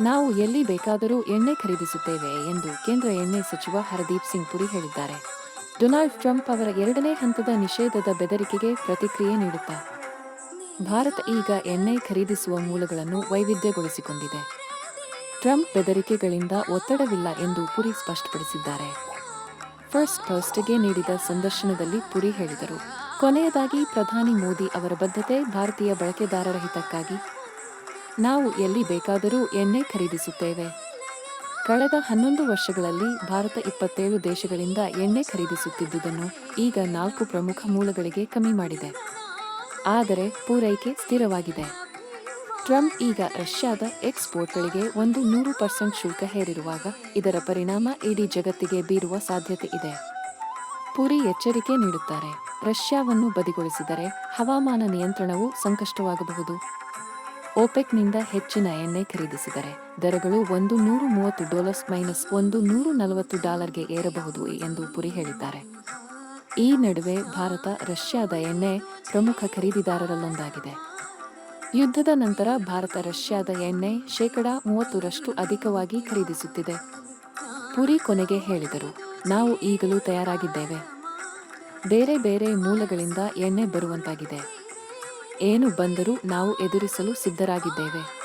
ನಾವು ಎಲ್ಲಿ ಬೇಕಾದರೂ ಎಣ್ಣೆ ಖರೀದಿಸುತ್ತೇವೆ ಎಂದು ಕೇಂದ್ರ ಎಣ್ಣೆ ಸಚಿವ ಹರದೀಪ್ ಸಿಂಗ್ ಪುರಿ ಹೇಳಿದ್ದಾರೆ. ಡೊನಾಲ್ಡ್ ಟ್ರಂಪ್ ಅವರ ಎರಡನೇ ಹಂತದ ನಿಷೇಧದ ಬೆದರಿಕೆಗೆ ಪ್ರತಿಕ್ರಿಯೆ ನೀಡುತ್ತಾ, ಭಾರತ ಈಗ ಎಣ್ಣೆ ಖರೀದಿಸುವ ಮೂಲಗಳನ್ನು ವೈವಿಧ್ಯಗೊಳಿಸಿಕೊಂಡಿದೆ. ಟ್ರಂಪ್ ಬೆದರಿಕೆಗಳಿಂದ ಒತ್ತಡವಿಲ್ಲ ಎಂದು ಪುರಿ ಸ್ಪಷ್ಟಪಡಿಸಿದ್ದಾರೆ. ಫಸ್ಟ್ ಪೋಸ್ಟ್ಗೆ ನೀಡಿದ ಸಂದರ್ಶನದಲ್ಲಿ ಪುರಿ ಹೇಳಿದರು. ಕೊನೆಯದಾಗಿ ಪ್ರಧಾನಿ ಮೋದಿ ಅವರ ಬದ್ಧತೆ ಭಾರತೀಯ ಬಳಕೆದಾರರ ಹಿತಕ್ಕಾಗಿ ನಾವು ಎಲ್ಲಿ ಬೇಕಾದರೂ ಎಣ್ಣೆ ಖರೀದಿಸುತ್ತೇವೆ. ಕಳೆದ ಹನ್ನೊಂದು ವರ್ಷಗಳಲ್ಲಿ ಭಾರತ ಇಪ್ಪತ್ತೇಳು ದೇಶಗಳಿಂದ ಎಣ್ಣೆ ಖರೀದಿಸುತ್ತಿದ್ದುದನ್ನು ಈಗ ನಾಲ್ಕು ಪ್ರಮುಖ ಮೂಲಗಳಿಗೆ ಕಮ್ಮಿ ಮಾಡಿದೆ. ಆದರೆ ಪೂರೈಕೆ ಸ್ಥಿರವಾಗಿದೆ. ಟ್ರಂಪ್ ಈಗ ರಷ್ಯಾದ ಎಕ್ಸ್ಪೋರ್ಟ್ಗಳಿಗೆ ಒಂದು ನೂರು ಪರ್ಸೆಂಟ್ ಶುಲ್ಕ ಹೇರಿರುವಾಗ ಇದರ ಪರಿಣಾಮ ಇಡೀ ಜಗತ್ತಿಗೆ ಬೀರುವ ಸಾಧ್ಯತೆ ಇದೆ. ಪುರಿ ಎಚ್ಚರಿಕೆ ನೀಡುತ್ತಾರೆ. ರಷ್ಯಾವನ್ನು ಬದಿಗೊಳಿಸಿದರೆ ಹವಾಮಾನ ನಿಯಂತ್ರಣವು ಸಂಕಷ್ಟವಾಗಬಹುದು. ಓಪೆಕ್ನಿಂದ ಹೆಚ್ಚಿನ ಎಣ್ಣೆ ಖರೀದಿಸಿದರೆ ದರಗಳು ಒಂದು ನೂರು ಮೂವತ್ತು ಡಾಲರ್ಸ್ ಮೈನಸ್ ಒಂದು ನೂರು ನಲವತ್ತು ಡಾಲರ್ಗೆ ಏರಬಹುದು ಎಂದು ಪುರಿ ಹೇಳಿದ್ದಾರೆ. ಈ ನಡುವೆ ಭಾರತ, ರಷ್ಯಾದ ಎಣ್ಣೆ ಪ್ರಮುಖ ಖರೀದಿದಾರರಲ್ಲೊಂದಾಗಿದೆ. ಯುದ್ಧದ ನಂತರ ಭಾರತ, ರಷ್ಯಾದ ಎಣ್ಣೆ ಶೇಕಡಾ ಮೂವತ್ತರಷ್ಟು ಅಧಿಕವಾಗಿ ಖರೀದಿಸುತ್ತಿದೆ. ಪುರಿ ಕೊನೆಗೆ ಹೇಳಿದರು, ನಾವು ಈಗಲೂ ತಯಾರಾಗಿದ್ದೇವೆ. ಬೇರೆ ಬೇರೆ ಮೂಲಗಳಿಂದ ಎಣ್ಣೆ ಬರುವಂತಾಗಿದೆ. ಏನು ಬಂದರೂ ನಾವು ಎದುರಿಸಲು ಸಿದ್ಧರಾಗಿದ್ದೇವೆ.